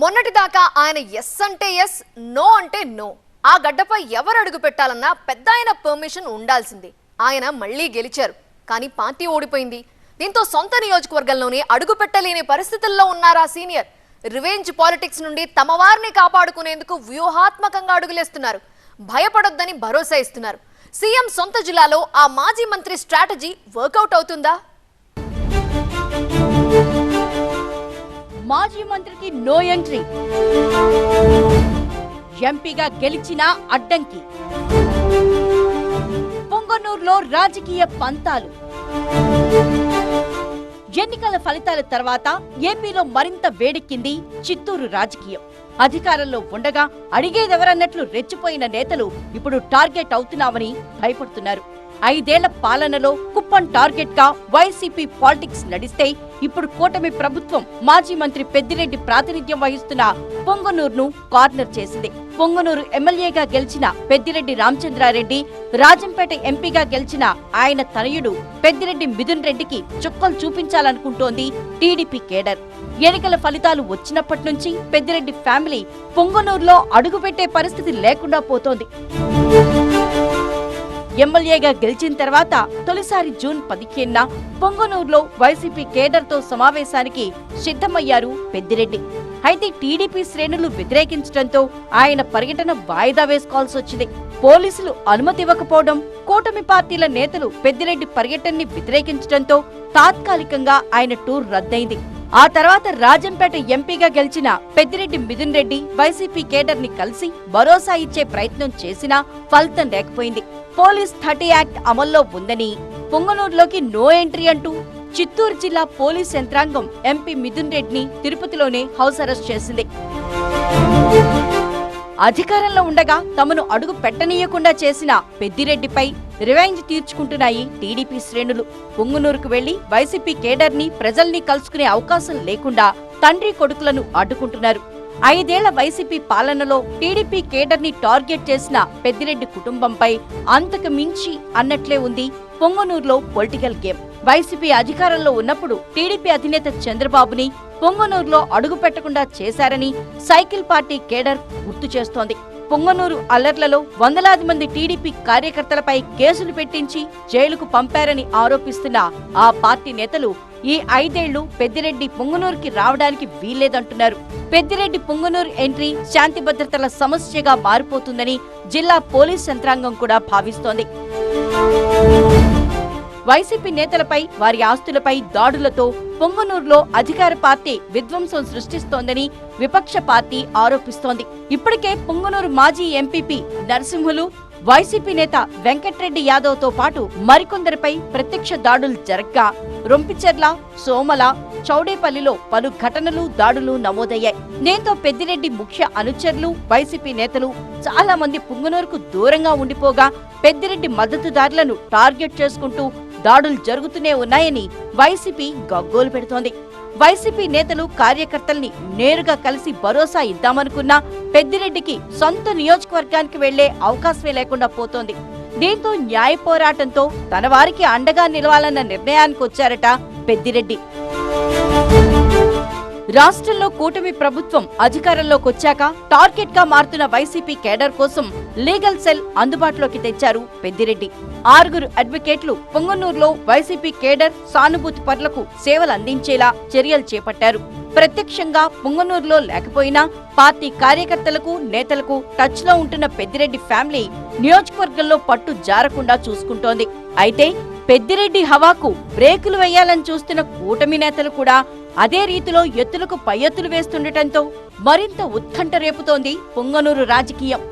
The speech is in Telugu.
మొన్నటిదాకా ఆయన ఎస్ అంటే ఎస్ నో అంటే నో ఆ గడ్డపై ఎవరు అడుగు పెట్టాలన్నా పెద్ద ఆయన పర్మిషన్ ఉండాల్సింది. ఆయన మళ్ళీ గెలిచారు. కానీ పార్టీ ఓడిపోయింది. దీంతో సొంత నియోజకవర్గంలోనే అడుగు పెట్టలేని పరిస్థితుల్లో ఉన్నారా సీనియర్? రివెంజ్ పాలిటిక్స్ నుండి తమ వారిని కాపాడుకునేందుకు వ్యూహాత్మకంగా అడుగులేస్తున్నారు. భయపడొద్దని భరోసా ఇస్తున్నారు. సీఎం సొంత జిల్లాలో ఆ మాజీ మంత్రి స్ట్రాటజీ వర్కౌట్ అవుతుందా? మాజీ మంత్రికి నో ఎంట్రీ. ఎంపీగా గెలిచిన అడ్డంకి. పొంగనూరులో రాజకీయ పంతాలు. ఎన్నికల ఫలితాల తర్వాత ఏపీలో మరింత వేడెక్కింది చిత్తూరు రాజకీయం. అధికారంలో ఉండగా అడిగేదెవరన్నట్లు రెచ్చిపోయిన నేతలు ఇప్పుడు టార్గెట్ అవుతున్నామని భయపడుతున్నారు. ఐదేళ్ళ పాలనలో కుప్పం టార్గెట్గా వైసీపీ పాలిటిక్స్ నడిస్తే ఇప్పుడు కూటమి ప్రభుత్వం మాజీ మంత్రి పెద్దిరెడ్డి ప్రాతినిధ్యం వహిస్తున్న పొంగనూరును కార్నర్ చేసింది. పొంగనూరు ఎమ్మెల్యేగా గెలిచిన పెద్దిరెడ్డి రామచంద్రారెడ్డి రాజంపేట ఎంపీగా గెలిచిన ఆయన తనయుడు పెద్దిరెడ్డి మిథున్ రెడ్డికి చుక్కలు చూపించాలనుకుంటోంది టీడీపీ కేడర్. ఎన్నికల ఫలితాలు వచ్చినప్పటి నుంచి పెద్దిరెడ్డి ఫ్యామిలీ పొంగనూరులో అడుగుపెట్టే పరిస్థితి లేకుండా పోతోంది. ఎమ్మెల్యేగా గెలిచిన తర్వాత తొలిసారి జూన్ పదిహేనున పొంగనూరులో వైసీపీ కేడర్తో సమావేశానికి సిద్ధమయ్యారు పెద్దిరెడ్డి. అయితే టీడీపీ శ్రేణులు వ్యతిరేకించడంతో ఆయన పర్యటన వాయిదా వేసుకోవాల్సి వచ్చింది. పోలీసులు అనుమతి ఇవ్వకపోవడం కూటమి పార్టీల నేతలు పెద్దిరెడ్డి పర్యటనని వ్యతిరేకించడంతో తాత్కాలికంగా ఆయన టూర్ రద్దయింది. ఆ తర్వాత రాజంపేట ఎంపీగా గెలిచిన పెద్దిరెడ్డి మిథున్ రెడ్డి వైసీపీ కేడర్ని కలిసి భరోసా ఇచ్చే ప్రయత్నం చేసినా ఫలితం లేకపోయింది. పోలీస్ థర్టీ యాక్ట్ అమల్లో ఉందని పొంగనూరులోకి నో ఎంట్రీ అంటూ చిత్తూరు జిల్లా పోలీస్ యంత్రాంగం ఎంపీ మిథున్ రెడ్డిని తిరుపతిలోనే హౌస్ అరెస్ట్ చేసింది. అధికారంలో ఉండగా తమను అడుగు పెట్టనీయకుండా చేసిన పెద్దిరెడ్డిపై రివెంజ్ తీర్చుకుంటున్నాయి టీడీపీ శ్రేణులు. పొంగునూరుకు వెళ్ళి వైసీపీ కేడర్ని ప్రజల్ని కలుసుకునే అవకాశం లేకుండా తండ్రి కొడుకులను అడ్డుకుంటున్నారు. ఐదేళ్ళ వైసీపీ పాలనలో టీడీపీ కేడర్ని టార్గెట్ చేసిన పెద్దిరెడ్డి కుటుంబంపై అంతకు మించి అన్నట్లే ఉంది పొంగనూరులో పొలిటికల్ గేమ్. వైసీపీ అధికారంలో ఉన్నప్పుడు టీడీపీ అధినేత చంద్రబాబుని పొంగనూరులో అడుగు పెట్టకుండా చేశారని సైకిల్ పార్టీ కేడర్ గుర్తు చేస్తోంది. పొంగనూరు అల్లర్లలో వందలాది మంది టీడీపీ కార్యకర్తలపై కేసులు పెట్టించి జైలుకు పంపారని ఆరోపిస్తున్న ఆ పార్టీ నేతలు ఈ ఐదేళ్ళు పెద్దిరెడ్డి పొంగనూరుకి రావడానికి వీల్లేదంటున్నారు. పెద్దిరెడ్డి పొంగనూరు ఎంట్రీ శాంతి భద్రతల సమస్యగా మారిపోతుందని జిల్లా పోలీస్ యంత్రాంగం కూడా భావిస్తోంది. వైసీపీ నేతలపై వారి ఆస్తులపై దాడులతో పొంగనూరులో అధికార పార్టీ విధ్వంసం సృష్టిస్తోందని విపక్ష పార్టీ ఆరోపిస్తోంది. ఇప్పటికే పొంగనూరు మాజీ ఎంపీపీ నరసింహులు వైసీపీ నేత వెంకట్రెడ్డి యాదవ్తో పాటు మరికొందరిపై ప్రత్యక్ష దాడులు జరగ్గా. రొంపిచెర్ల సోమల చౌడేపల్లిలో పలు ఘటనలు దాడులు నమోదయ్యాయి. నేతో పెద్దిరెడ్డి ముఖ్య అనుచరులు వైసీపీ నేతలు చాలా మంది పుంగనూరుకు దూరంగా ఉండిపోగా పెద్దిరెడ్డి మద్దతుదారులను టార్గెట్ చేసుకుంటూ దాడులు జరుగుతూనే ఉన్నాయని వైసీపీ గగ్గోలు పెడుతోంది. వైసీపీ నేతలు కార్యకర్తల్ని నేరుగా కలిసి భరోసా ఇద్దామనుకున్నా పెద్దిరెడ్డికి సొంత నియోజకవర్గానికి వెళ్ళే అవకాశమే లేకుండా పోతోంది. దీంతో న్యాయ పోరాటంతో తన వారికి అండగా నిలవాలన్న నిర్ణయానికి వచ్చారట పెద్దిరెడ్డి. రాష్ట్రంలో కూటమి ప్రభుత్వం అధికారంలోకి వచ్చాక టార్గెట్గా మారుతున్న వైసీపీ కేడర్ కోసం లీగల్ సెల్ అందుబాటులోకి తెచ్చారు పెద్దిరెడ్డి. ఆరుగురు అడ్వకేట్లు పొంగనూరులో వైసీపీ కేడర్ సానుభూతి పరులకు సేవలు అందించేలా చర్యలు చేపట్టారు. ప్రత్యక్షంగా పొంగనూరులో లేకపోయినా పార్టీ కార్యకర్తలకు నేతలకు టచ్లో ఉంటున్న పెద్దిరెడ్డి ఫ్యామిలీ నియోజకవర్గంలో పట్టు జారకుండా చూసుకుంటోంది. అయితే పెద్దిరెడ్డి హవాకు బ్రేకులు వేయాలని చూస్తున్న కూటమి నేతలు కూడా అదే రీతిలో ఎత్తులకు పై ఎత్తులు వేస్తుండటంతో మరింత ఉత్కంఠ రేపుతోంది పొంగనూరు రాజకీయం.